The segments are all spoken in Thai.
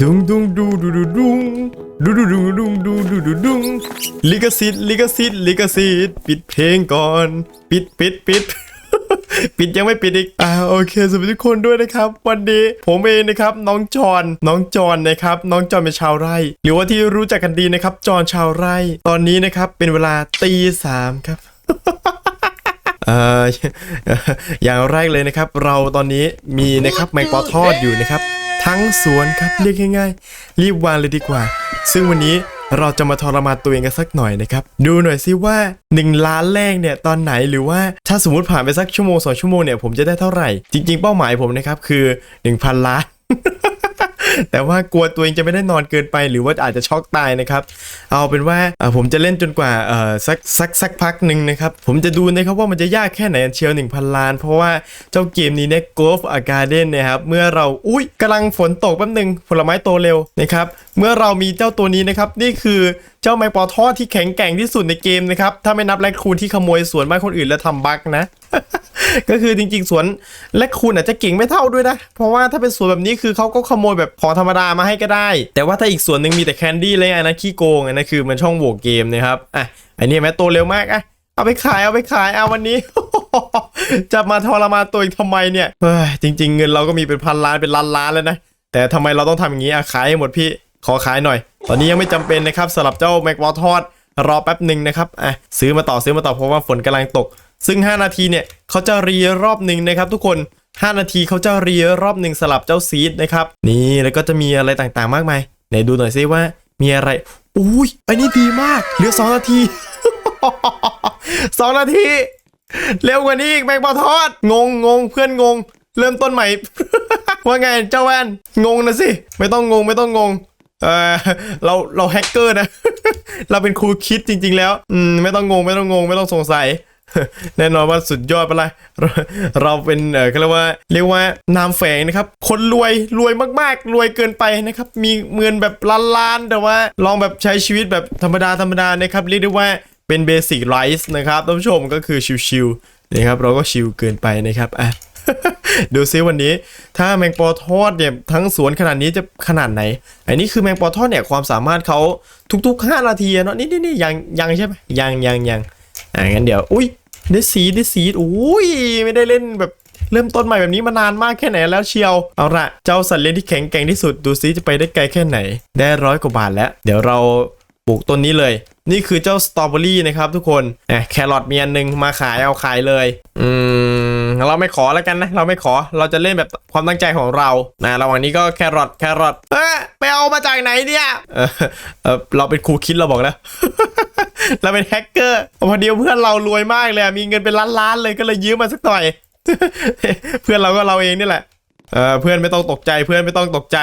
ดุงดุงดูดูดูดุงดูดูดูดุงดูดูดูดุงลิขสิทธิ์ลิขสิทธิ์ลิขสิทธิ์ปิดเพลงก่อน ปิดปิดปิดปิดยังไม่ปิดอีก อ่าโอเคสวัสดีทุกคนด้วยนะครับ วันนี้ผมเองนะครับน้องจอนน้องจอนนะครับน้องจอนเป็นชาวไร่ หรือว่าที่รู้จักกันดีนะครับจอนชาวไร่ ตอนนี้นะครับเป็นเวลาตีสามครับเอออย่างแรกเลยนะครับ เราตอนนี้มีนะครับแมงปอทอดอยู่นะครับ ทั้งสวนครับเรียกง่ายๆ รีบวางเลยดีกว่า ซึ่งวันนี้เราจะมาทรมานตัวเองกันสักหน่อยนะครับ ดูหน่อยสิว่า 1 ล้านแรกเนี่ยตอนไหนหรือว่าถ้าสมมติผ่านไปสักชั่วโมงสองชั่วโมงเนี่ยผมจะได้เท่าไหร่ จริง ๆ เป้าหมายผมนะครับคือ 1,000 ล้าน แต่ว่ากลัวตัวเองจะไม่ได้นอนเกินไป หรือว่าอาจจะช็อกตายนะครับ เอาเป็นว่าผมจะเล่นจนกว่าสักสักสักพักหนึ่งนะครับ ผมจะดูนะครับว่ามันจะยากแค่ไหนเชียว1,000 ล้าน เพราะว่าเจ้าเกมนี้เนี่ย Golf a Garden นะครับ เมื่อเราอุ้ยกำลังฝนตกแป๊บหนึ่งผลไม้โตเร็วนะครับ เมื่อเรามีเจ้าตัวนี้นะครับ นี่คือ เจ้าไมปอทอดที่แข็งแกร่งที่สุดในเกมนะครับ ถ้าไม่นับแรคคูนที่ขโมยสวนบ้านคนอื่นแล้วทำบั๊กนะ ก็คือจริงๆสวนแลคคูนอาจจะเก่งไม่เท่าด้วยนะ เพราะว่าถ้าเป็นสวนแบบนี้คือเขาก็ขโมยแบบของธรรมดามาให้ก็ได้ แต่ว่าถ้าอีกส่วนหนึ่งมีแต่แคนดี้เลยอันนั้นขี้โกงอันนั้นคือมันช่องโหว่เกมนะครับอะอันนี้แม้โตเร็วมากอะเอาไปขายเอาไปขายเอาวันนี้ จะมาทรมานตัวเองทำไมเนี่ยเฮ้ยจริง ๆ เงินเราก็มีเป็นพันล้านเป็นล้านล้านแล้วนะแต่ทำไมเราต้องทำอย่างนี้อะขายให้หมดพี่ ขอขายหน่อย ตอนนี้ยังไม่จำเป็นนะครับสำหรับเจ้าแม็กวอลทอดรอแป๊บหนึ่งนะครับอะซื้อมาต่อซื้อมาต่อเพราะว่าฝนกำลังตก ซึ่ง 5 นาทีเนี่ยเขาจะรีรอบหนึ่งนะครับ ทุกคน 5 นาทีเขาจะรีรอบหนึ่งสลับเจ้าซีดนะครับนี่แล้วก็จะมีอะไรต่างๆมากมายไหนดูหน่อยซิว่ามีอะไรอุ้ยอันนี้ดีมากเหลือ 2 นาที 2 นาทีเร็วกว่านี้อีกแมงปอทอดงงงงเพื่อนงง เริ่มต้นใหม่ ว่าไงเจ้าแวนงงนะสิ ไม่ต้องงงไม่ต้องงง เออเราเราแฮกเกอร์นะ เราเป็นครูคิดจริง ๆ แล้วอืมไม่ต้องงงไม่ต้องงงไม่ต้องสงสัย แน่นอนว่าสุดยอดไปเลยเราเราเป็นเออเรียกว่าเรียกว่านามแฝงนะครับ คนรวยรวยมากๆ รวยเกินไปนะครับ มีเงินแบบล้านๆแต่ว่าลองแบบใช้ชีวิตแบบธรรมดาธรรมดานะครับเรียกได้ว่าเป็นเบสิ c ไ i ฟ์นะครับท่านผู้ชมก็คือชิวๆนะครับเราก็ชิวเกินไปนะครับอะ ดูซิวันนี้ ถ้าแมงปอทอดเนี่ยทั้งสวนขนาดนี้จะขนาดไหน อันนี้คือแมงปอทอดเนี่ยความสามารถเขาทุกๆ 5 นาทีเนาะนี่นี่นี่ยังยังใช่ไหมยังยังยังอ่างั้นเดี๋ยว อุ้ยได้สีได้สีอุ้ยไม่ได้เล่นแบบเริ่มต้นใหม่แบบนี้มานานมากแค่ไหนแล้วเชียว เอาละเจ้าสัตว์เลี้ยงที่แข็งแกร่งที่สุดดูซิจะไปได้ไกลแค่ไหน ได้ร้อยกว่าบาทแล้ว เดี๋ยวเราปลูกต้นนี้เลย นี่คือเจ้าสตรอเบอรี่นะครับทุกคนแครอทมีอันหนึงมาขายเอาขายเลย อืม เราไม่ขอแล้วกันนะ เราไม่ขอ เราจะเล่นแบบความตั้งใจของเรา นะระหว่างนี้ก็แครอทแครอทเอ๊ะไปเอามาจากไหนเนี่ยเออเออเราเป็นครูคิดเราบอกแล้วเราเป็นแฮกเกอร์พอดีเพื่อนเรารวยมากเลยมีเงินเป็นล้านๆเลยก็เลยยืมมาสักหน่อย เพื่อนเราก็เราเองนี่แหละเออเพื่อนไม่ต้องตกใจเพื่อนไม่ต้องตกใจ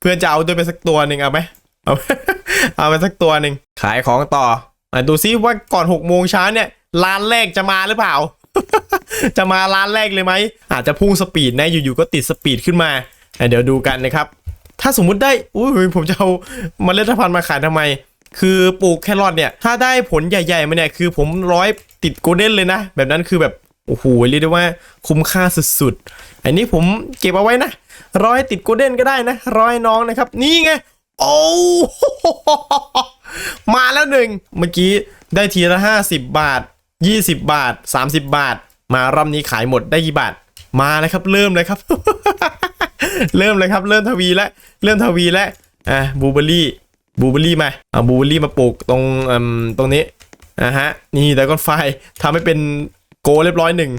เพื่อนจะเอาด้วยไปสักตัวหนึ่งเอาไหมเอาเอาไปสักตัวหนึ่งขายของต่อดูซิว่าก่อนหกโมงเช้าเนี่ยร้านแรกจะมาหรือเปล่า จะมาร้านแรกเลยไหม อาจจะพุ่งสปีดนะอยู่ๆก็ติดสปีดขึ้นมา เดี๋ยวดูกันนะครับ ถ้าสมมุติได้อุ้ยผมจะเอาเมล็ดพันธุ์มาขายทำไม คือปลูกแครอทเนี่ย ถ้าได้ผลใหญ่ๆมาเนี่ยคือผมร้อยติดโกลเด้นเลยนะ แบบนั้นคือแบบโอ้โหเรียกได้ว่าคุ้มค่าสุดๆ อันนี้ผมเก็บเอาไว้นะร้อยติดโกลเด้นก็ได้นะร้อยน้องนะครับ นี่ไงโอ้มาแล้วหนึ่งเมื่อกี้ได้ทีละห้าสิบบาท ยี่สิบบาทสามสิบบาท มารอบนี้ขายหมดได้กี่บาท มาเลยครับ เริ่มเลยครับ เริ่มเลยครับ เริ่มทวีแล้วเริ่มทวีแล้วอะบูเบอรี่บูเบอรี่มาเอาบูเบอรี่มาปลูกตรงอ่มตรงนี้อะฮะนี่แต่ก้อนไฟทำให้เป็นโกเรียบร้อยหนึ่ง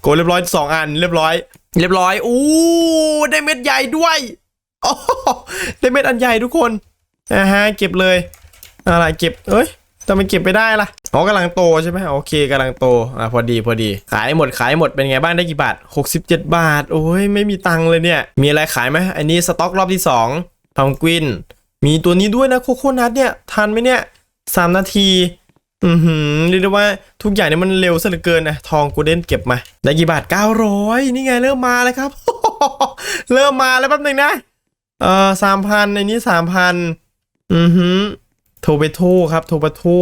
โกเรียบร้อยสองอันเรียบร้อย เรียบร้อยอู้ได้เม็ดใหญ่ด้วยโอ้ได้เม็ดอันใหญ่ทุกคนนะฮะเก็บเลยอะไรเก็บเอ้ย ทำไมเก็บไปได้ล่ะอ๋อกำลังโตใช่ไหมโอเคกำลังโตอะพอดีพอดี ขายหมดขายหมดเป็นไงบ้างได้กี่บาท 67 บาท โอ้ยไม่มีตังค์เลยเนี่ย มีอะไรขายไหมอันนี้สต็อกรอบที่2ทองกวิน มีตัวนี้ด้วยนะโคโคนัทเนี่ยทันไหมเนี่ยสามนาทีอือหือเรียกได้ว่าทุกอย่างเนี่ยมันเร็วซะเหลือเกินนะทองกูเด้นเก็บมา ได้กี่บาท 900 นี่ไงเริ่มมาแล้วครับ เริ่มมาแล้วแป๊บหนึงนะ เอ่อสามพันในนี้สามพันอือหือ โทรไปโทรครับโทรไปโทร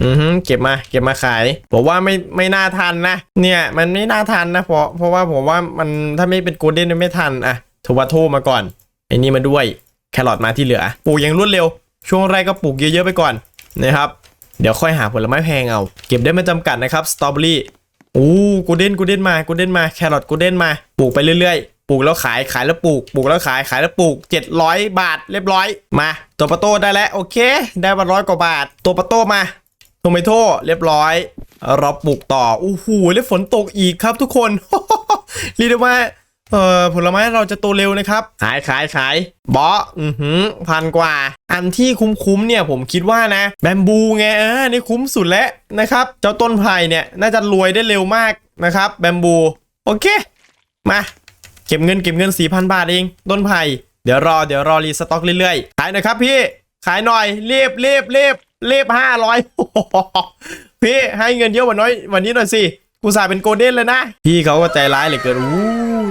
อือเก็บมาเก็บมาขายผมว่าไม่ไม่น่าทันนะ เนี่ยมันไม่น่าทันนะเพราะเพราะว่าผมว่ามันถ้าไม่เป็นโกลเด้นไม่ทันอะโทรไปโทรมาก่อนไอ้นี่มาด้วยแครอทมาที่เหลือปลูกอย่างรวดเร็ว ช่วงแรกก็ปลูกเยอะๆไปก่อนนะครับเดี๋ยวค่อยหาผลไม้แพงเอา เก็บได้ไม่จำกัดนะครับสตรอเบอรี่โอ้กูเด้นกูเด้นมากูเด้นมาแครอทกูเด้นมาปลูกไปเรื่อยๆ ปลูกแล้วขายขายแล้วปลูกปลูกแล้วขายขายแล้วปลูก 700 บาทเรียบร้อยมา ตัวปะโต้ได้แล้วโอเค ได้มาร้อยกว่าบาท ตัวปะโต้มาโทเมโต้เรียบร้อย เราปลูกต่อโอู้หูแล้วฝนตกอีกครับทุกคนเรียกได้ว่าเอ่อผลไม้เราจะโตเร็วนะครับ ขายขายขายบออือหือพันกว่า อันที่คุ้มๆเนี่ยผมคิดว่านะแบมบูไงเออนี่คุ้มสุดแล้วนะครับ เจ้าต้นไผ่เนี่ยน่าจะรวยได้เร็วมากนะครับ แบมบู โอเค มา ก็บเงินเก็บเงิน 4,000 บาทเองต้นไผ่เดี๋ยวรอเดี๋ยวรอรีสต็อกเรื่อยๆ ขายหน่อยครับพี่ขายหน่อยรีบรีบรีบรีบห้าร้อยพี่ให้เงินเยอะกว่าน้อยวันนี้หน่อยสิกูสาเป็นโกลเด้นเลยนะ พี่เขาก็ใจร้ายเหลือเกินอู้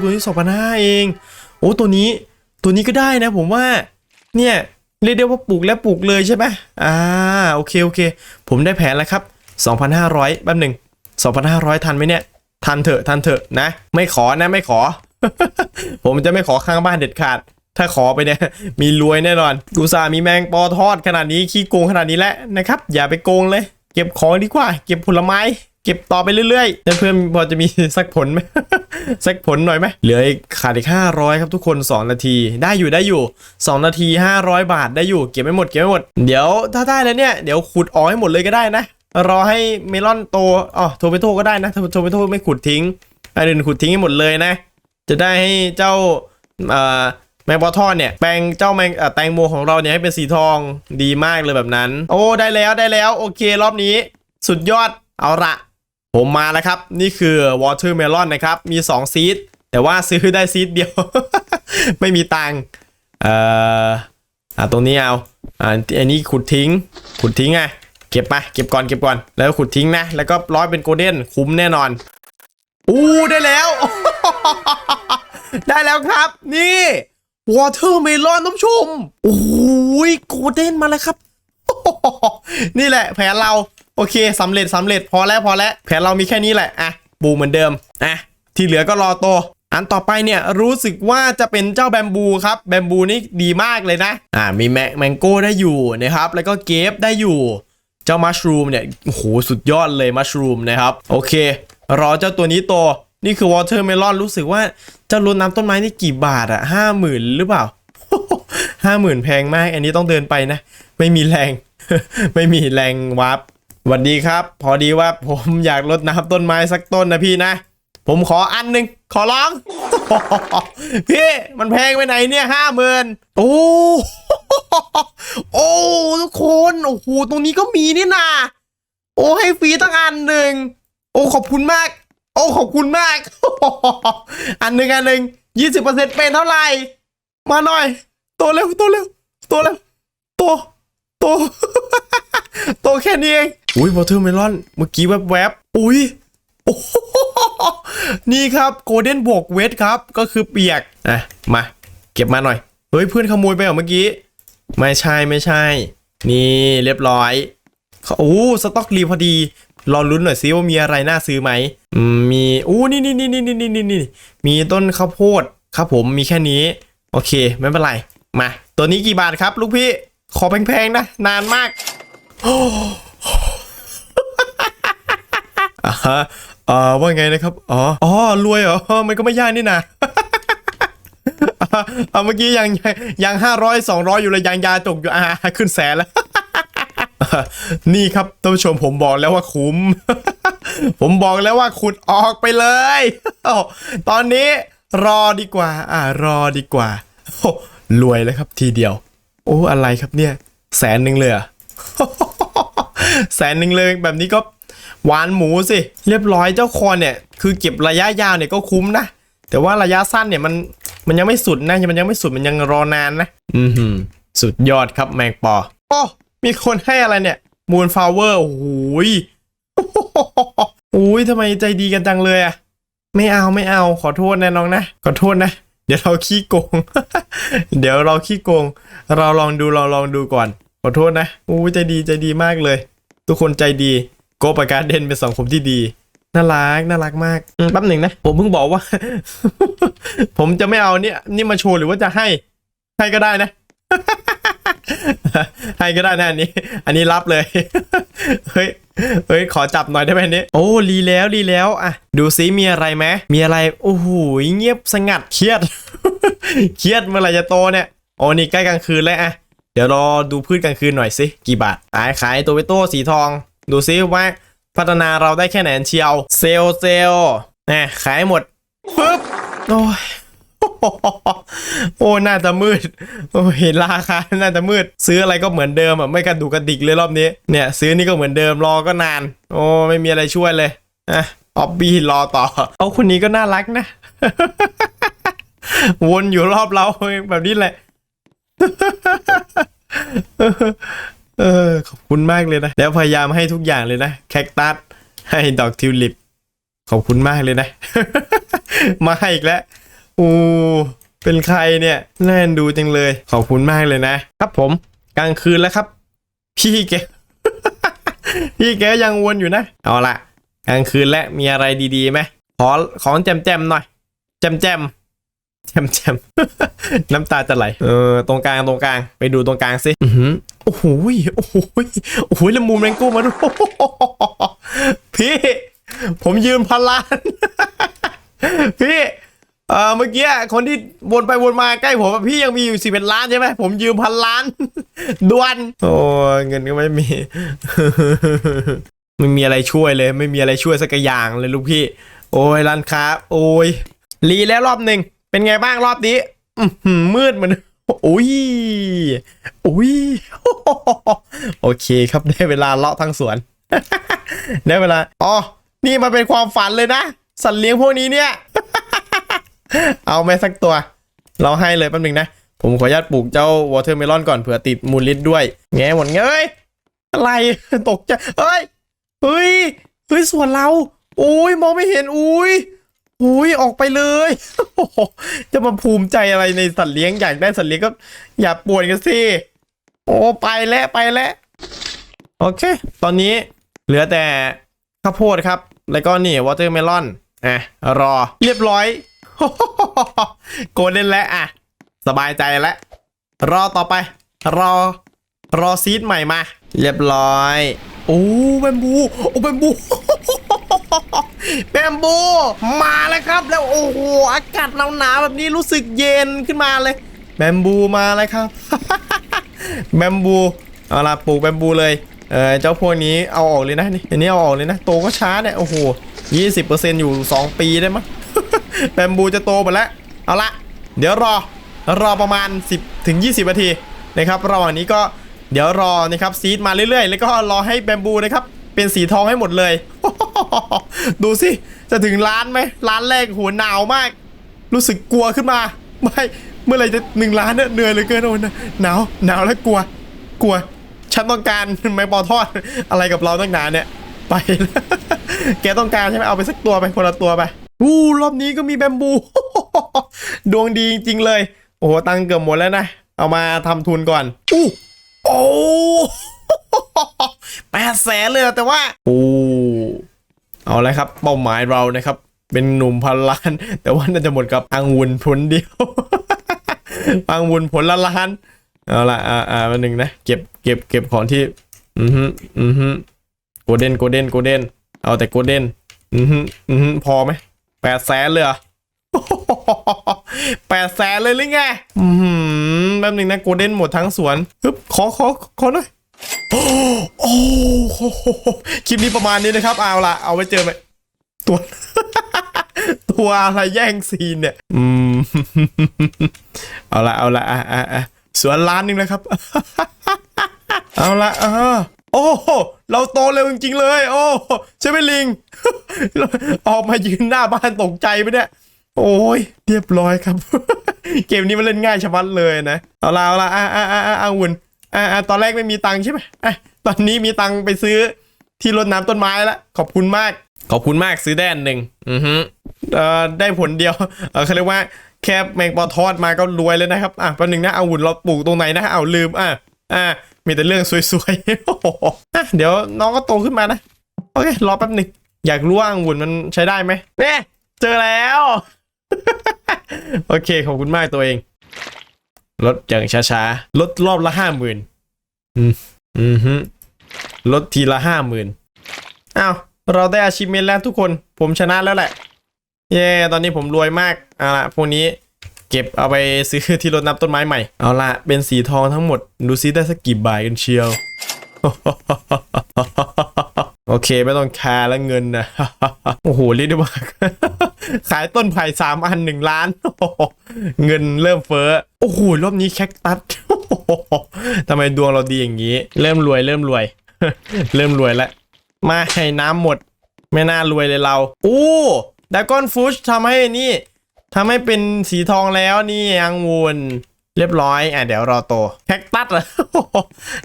ตัวนี้สองพันห้าเองโอ้ตัวนี้ตัวนี้ก็ได้นะผมว่าเนี่ยเรียกได้ว่าปลูกแล้วปลูกเลยใช่ไหมอ่าโอเคโอเค ผมได้แผนแล้วครับ 2,500แป๊บหนึ่ง2,500 ทันไหมเนี่ย ทันเถอะทันเถอะนะ ไม่ขอนะไม่ขอ ผมจะไม่ขอข้างบ้านเด็ดขาด ถ้าขอไปเนี่ย มีรวยแน่นอนกูสามีแมงปอทอดขนาดนี้ขี้โกงขนาดนี้แล้วนะครับ อย่าไปโกงเลย เก็บของดีกว่า เก็บผลไม้ เก็บต่อไปเรื่อยๆเพื่อนพอจะมีสักผลไหมสักผลหน่อยไหมเหลืออีกขาดอีก500ครับทุกคน2นาที ได้อยู่ได้อยู่2นาที500บาทได้อยู่เก็บไม่หมดเก็บไม่หมดเดี๋ยวถ้าได้แล้วเนี่ยเดี๋ยวขุดออกให้หมดเลยก็ได้นะรอให้เมลอนโตอ๋อโทเปโตก็ได้นะโทเปโตไม่ขุดทิ้งอันอื่นขุดทิ้งให้หมดเลยนะ จะได้ให้เจ้าแมงปอทอดเนี่ยแปลงเจ้าแมงแตงโมของเราเนี่ยให้เป็นสีทองดีมากเลยแบบนั้น โอ้ได้แล้วได้แล้วโอเครอบนี้ สุดยอดเอาละผมมาแล้วครับ นี่คือวอเตอร์เมลอนนะครับ มี 2 ซีดแต่ว่าซื้อได้ซีดเดียว ไม่มีตังค์เอ่ออะตรงนี้เอาอ่าอันนี้ขุดทิ้ง ขุดทิ้งไงเก็บไปเก็บก่อนเก็บก่อนแล้วขุดทิ้งนะ แล้วก็ร้อยเป็นโกลเด้นคุ้มแน่นอน อู้ได้แล้ว ได้แล้วครับ นี่วอเตอร์เมลอนท่านผู้ชมโอ้ยโกลเด้นมาแล้วครับ นี่แหละแผนเราโอเคสำเร็จสำเร็จพอแล้วพอแล้วแผนเรามีแค่นี้แหละอะบูเหมือนเดิมอะที่เหลือก็รอโต อันต่อไปเนี่ยรู้สึกว่าจะเป็นเจ้าแบมบูครับแบมบูนี่ดีมากเลยนะอ่ามีแมแมงโก้ได้อยู่นะครับ แล้วก็เกฟได้อยู่ เจ้ามัชรูมเนี่ยโอ้โหสุดยอดเลยมัชรูมนะครับ โอเค รอเจ้าตัวนี้โต นี่คือวอเตอร์เมลอนรู้สึกว่าเจ้ารดน้ำต้นไม้นี่กี่บาทอะห้าหมื่นหรือเปล่าห้าหมื่นแพงมาก อันนี้ต้องเดินไปนะ ไม่มีแรง ไม่มีแรงวับสวัสดีครับ พอดีว่าผมอยากรดน้ำต้นไม้สักต้นนะพี่นะ ผมขออันหนึ่งขอร้อง พี่มันแพงไปไหนเนี่ยห้าหมื่นโอ้โอ้ทุกคน โอ้โหตรงนี้ก็มีนี่นาโอ้ให้ฟรีตั้งอันหนึ่ง โอ้ขอบคุณมาก โอ้ขอบคุณมาก อันหนึ่งอันหนึ่งยี่สิบเปอร์เซ็นต์เป็นเท่าไหร่ มาหน่อยโตเร็วโตเร็วโตเร็วโตโตโตแค่นี้เองอุ้ยวอเตอร์เมลอนเมื่อกี้แวบแวบอุ้ยโอ้นี่ครับโกลเด้นบวกเวทครับ ก็คือเปียกอะมา เก็บมาหน่อย เฮ้ยเพื่อนขโมยไปเหรอเมื่อกี้ ไม่ใช่ไม่ใช่ นี่เรียบร้อยโอ้สต็อกรีพอดี รอลุ้นหน่อยซิว่ามีอะไรน่าซื้อไหมมีอู้นี่นี่นี่นี่นี่นี่นี่มีต้นข้าวโพดครับผมมีแค่นี้ โอเคไม่เป็นไรมา ตัวนี้กี่บาทครับลูกพี่ ขอแพงๆนะ นานมากอ่าฮะอ่าว่าไงนะครับ อ๋ออ๋อรวยเหรอมันก็ไม่ยากนี่นะอ่าเมื่อกี้ยังยังห้าร้อยสองร้อยอยู่เลยยังยาตกอยู่อ่าขึ้นแสนแล้ว นี่ครับท่านผู้ชมผมบอกแล้วว่าคุ้ม ผมบอกแล้วว่าขุดออกไปเลยโอ้ตอนนี้รอดีกว่า อ่ารอดีกว่าโอ้รวยเลยครับทีเดียว โอ้อะไรครับเนี่ย แสนหนึ่งเลยเหรอแสนหนึ่งเลยแบบนี้ก็หวานหมูสิ เรียบร้อยเจ้าคอนเนี่ย คือเก็บระยะยาวเนี่ยก็คุ้มนะ แต่ว่าระยะสั้นเนี่ยมันมันยังไม่สุดนะมันยังไม่สุดมันยังรอนานนะ อือหือสุดยอดครับแมงปอ โอ้ มีคนให้อะไรเนี่ยมูนฟลาวเวอร์โอ้ยโอ้ยทำไมใจดีกันจังเลยอะไม่เอาไม่เอาขอโทษนะน้องนะ ขอโทษนะ เดี๋ยวเราขี้โกง เดี๋ยวเราขี้โกง เราลองดูเราลองดูก่อน ขอโทษนะโอ้ยใจดีใจดีมากเลย ทุกคนใจดีโกปการเดนเป็นสังคมที่ดีน่ารักน่ารักมากแป๊บหนึ่งนะ ผมเพิ่งบอกว่า ผมจะไม่เอาเนี่ย นี่มาโชว์หรือว่าจะให้ ให้ก็ได้นะ ให้ก็ได้นะอันนี้ อันนี้รับเลย เฮ้ยเฮ้ยขอจับหน่อยได้ไหมนี้โอ้รีแล้วรีแล้วอะดูซิมีอะไรไหมมีอะไรโอ้โหเงียบสงัดเครียด เครียดเมื่อไหร่จะโตเนี่ยโอ้นี่ใกล้กลางคืนแล้วอะเดี๋ยวรอดูพืชกลางคืนหน่อยสิกี่บาทขายขายตัวเวโต้สีทอง ดูซิว่าพัฒนาเราได้แค่ไหนเชียว เซลลเซลลแหมขายหมดปึ๊บโอ้ย โอ้น่าจะมืดเห็นราคาน่าจะมืด ซื้ออะไรก็เหมือนเดิมอะไม่กระดูกกระดิกเลยรอบนี้เนี่ย ซื้อนี่ก็เหมือนเดิมรอก็นาน โอ้ไม่มีอะไรช่วยเลยอะออบบี้รอต่อ เอาคนนี้ก็น่ารักนะ วนอยู่รอบเราแบบนี้แหละ เออขอบคุณมากเลยนะ แล้วพยายามให้ทุกอย่างเลยนะแคคตัสให้ดอกทิวลิป ขอบคุณมากเลยนะ มาให้อีกแล้ว อ้เป็นใครเนี่ยน่าเอ็นดูจังเลย ขอบคุณมากเลยนะ ครับผมกลางคืนแล้วครับ พี่แก พี่แกยังวนอยู่นะ เอาละกลางคืนแล้วมีอะไรดีๆไหมขอของแจมๆหน่อยแจมๆแจมแจมๆน้ำตาจะไหลเออตรงกลางตรงกลาง ไปดูตรงกลางสิอือหือโอ้โหยโอ้โหยโอ้โหยแล้วมุมแมงโก้มาด้วยพี่ ผมยืนพันล้านพี่ เออเมื่อกี้คนที่วนไปวนมาใกล้ผมพี่ยังมีอยู่สิบเอ็ดล้านใช่ไหมผมยืมพันล้านด่วน โอ้เงินก็ไม่มี ไม่มีอะไรช่วยเลย ไม่มีอะไรช่วยสักอย่างเลยลูกพี่ โอ้ยร้านค้า โอ้ยรีแล้วรอบหนึ่งเป็นไงบ้างรอบนี้มืดเหมือนโอ้ยโอ้ยโอเคครับได้เวลาเลาะทั้งสวน ได้เวลาอ๋อนี่มาเป็นความฝันเลยนะ สัตว์เลี้ยงพวกนี้เนี่ย เอาไหมสักตัว เราให้เลยแป๊บนึงนะ ผมขออนุญาตปลูกเจ้าวอเทอร์เมลอนก่อนเผื่อติดมูลลิดด้วยแงหมดเงยอะไรตกใจเฮ้ยเฮ้ยเฮ้ยส่วนเราอุ้ยมองไม่เห็นอุ้ยอุ้ยออกไปเลยจะมาภูมิใจอะไรในสัตว์เลี้ยงอยากได้สัตว์เลี้ยงก็อย่าป่วนกันสิโอ้ไปแล้วไปแล้วโอเค ตอนนี้เหลือแต่ข้าวโพดครับ แล้วก็นี่วอเตอร์เมลอนอะรอ เรียบร้อย โกเด้นแล้วอะ สบายใจแล้ว รอต่อไป รอ รอซีดใหม่มา เรียบร้อย โอ้แบมบู โอ้แบมบู แบมบู มาแล้วครับ แล้วโอ้โห อากาศหนาวๆแบบนี้รู้สึกเย็นขึ้นมาเลย แบมบูมาแล้วครับ แบมบู เอาล่ะปลูกแบมบูเลยเออเจ้าพวกนี้เอาออกเลยนะนี่อันนี้เอาออกเลยนะโตก็ช้าเนี่ยโอ้โหยี่สิบเปอร์เซ็นต์อยู่ 2 ปีได้มั้ง แบมบูจะโตหมดแล้ว เอาละ เดี๋ยวรอ รอประมาณ 10ถึง20นาทีนะครับ ระหว่างนี้ก็เดี๋ยวรอนะครับซีดมาเรื่อยๆ แล้วก็รอให้แบมบูนะครับ เป็นสีทองให้หมดเลย ดูสิ จะถึงล้านไหมล้านแรกหัวหนาวมาก รู้สึกกลัวขึ้นมา ไม่ เมื่อไรจะหนึ่งล้านเนี่ยเหนื่อยเหลยเกินโอ้นะหนาวหนาวแล้วกลัว กลัว ฉันต้องการไม้ปอทอดอะไรกับเราตั้งนานเนี่ย ไป แกต้องการใช่ไหมเอาไปสักตัวไปคนละตัวไป อู้รอบนี้ก็มีแบมบู ดวงดีจริงๆเลย โอ้โหตังเกือบหมดแล้วนะ เอามาทำทุนก่อน อู้โอ้แปดแสนเลยแต่ว่าโอ้เอาเลยครับ เป้าหมายเรานะครับ เป็นหนุ่มพันล้าน แต่ว่าน่าจะหมดกับอังวุ่นผลเดียวอังวุ่นผลละล้านเอาละอ่าอ่ามาหนึ่งนะ เก็บเก็บเก็บของที่ อือฮึอือฮึโกลเด้นโกลเด้นโกลเด้นเอาแต่โกลเด้นอือฮึอือฮึพอไหม แปดแสนเลยเหรอแปดแสนเลยหรือไงอืมแป๊บนึงนะโกลเด้นหมดทั้งสวนฮึบขอขอขอหน่อยโอ้โหคลิปนี้ประมาณนี้นะครับ เอาละเอาไว้เจอไหมตัว ตัวอะไรแย่งซีนเนี่ย อืม เอาละเอาละอะอะอะสวนล้านนึงนะครับ เอาละอ่าโอ้โห เราโตเร็วจริงๆเลย โอ้ใช่ไหมลิง ออกมายืนหน้าบ้านตกใจไปเนี่ยโอ้ยเรียบร้อยครับ เกมนี้มันเล่นง่ายชะมัดเลยนะ เอาละเอาละอะอะอะอะอะวุ่นอะอะตอนแรกไม่มีตังค์ใช่ไหมอะตอนนี้มีตังค์ไปซื้อที่รดน้ำต้นไม้แล้วขอบคุณมาก ขอบคุณมากซื้อแดนหนึ่งอือฮึเอ่อได้ผลเดียวเออเขาเรียกว่าแค่แมงปอทอดมาก็รวยเลยนะครับ อะแป๊บนึงนะเอาหุ่นเราปลูกตรงไหนนะเอาลืมอะอะ มีแต่เรื่องสวยๆโอ้โหเดี๋ยวน้องก็โตขึ้นมานะ โอเค รอแป๊บหนึ่งอยากรู้ว่าองุ่นมันใช้ได้ไหมเนี่ยเจอแล้ว โอเค ขอบคุณมากตัวเอง ลดอย่างช้าๆ ลดรอบละห้าหมื่นอืมอืมฮึลดทีละห้าหมื่นอ้าวเราได้อาชีพเมนแล้วทุกคน ผมชนะแล้วแหละ เย้ ตอนนี้ผมรวยมาก เอาละพวกนี้ เก็บเอาไปซื้อที่รดน้ำต้นไม้ใหม่ เอาละเป็นสีทองทั้งหมด ดูซิได้สักกี่บาทกันเชียว โอเคไม่ต้องแคร์แล้วเงินนะ โอ้โหเรียกได้ว่าขายต้นไผ่สามอันหนึ่งล้าน เงินเริ่มเฟ้อ โอ้โหรอบนี้แคคตัสทำไมดวงเราดีอย่างนี้ เริ่มรวยเริ่มรวย เริ่มรวยแล้วมาให้น้ำหมด ไม่น่ารวยเลยเรา โอ้ดากอนฟูชทำให้นี่ ทำให้เป็นสีทองแล้วนี่ยังวนเรียบร้อยอะเดี๋ยวรอโตแคคตัสเหรอ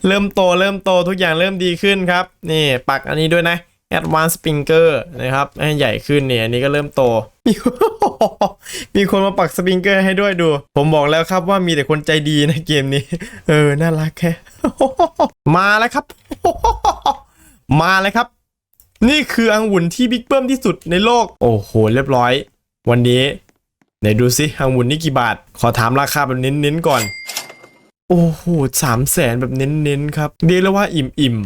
เริ่มโตเริ่มโตทุกอย่างเริ่มดีขึ้นครับ นี่ปักอันนี้ด้วยนะ Advanced Sprinkler นะครับให้ใหญ่ขึ้นเนี่ยอันนี้ก็เริ่มโต มีมีคนมาปักสปริงเกอร์ให้ด้วยดู ผมบอกแล้วครับว่ามีแต่คนใจดีในะเกมนี้ เออ น่ารักแค่ มาแล้วครับ มาเลยครับ นี่คืออังุ่นที่บิ๊กเบิ้มที่สุดในโลก โอ้โห เรียบร้อย วันนี้ ไหนดูสิอังุ่นนี่กี่บาท ขอถามราคาแบบเน้นๆก่อน โอ้โหสามแสนแบบเน้นๆครับเรียกแล้วว่าอิ่มอิ่ม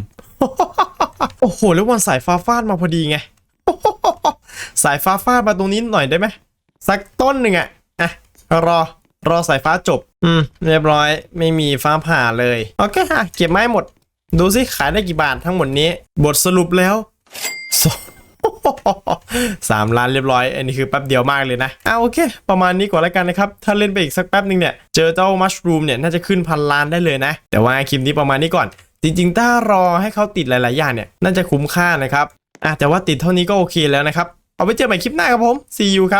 ๆ โอ้โห แล้ววันสายฟ้าฟาดมาพอดีไง สายฟ้าฟาดมาตรงนี้หน่อยได้ไหมสักต้นหนึ่งอะอะ รอ รอสายฟ้าจบ อืม เรียบร้อย ไม่มีฟ้าผ่าเลย โอเคอะ เก็บไม้หมด ดูสิขายได้กี่บาททั้งหมดนี้ บทสรุปแล้ว สามล้านเรียบร้อย อันนี้คือแป๊บเดียวมากเลยนะอะโอเค ประมาณนี้ก่อนแล้วกันนะครับ ถ้าเล่นไปอีกสักแป๊บหนึ่งเนี่ย เจอเจ้ามัชรูมเนี่ยน่าจะขึ้นพันล้านได้เลยนะ แต่ว่าคลิปนี้ประมาณนี้ก่อน จริงๆ ถ้ารอให้เขาติดหลายๆ อย่างเนี่ย น่าจะคุ้มค่านะครับอะแต่ว่าติดเท่านี้ก็โอเคแล้วนะครับ เอาไว้เจอใหม่คลิปหน้าครับผม see you ครับ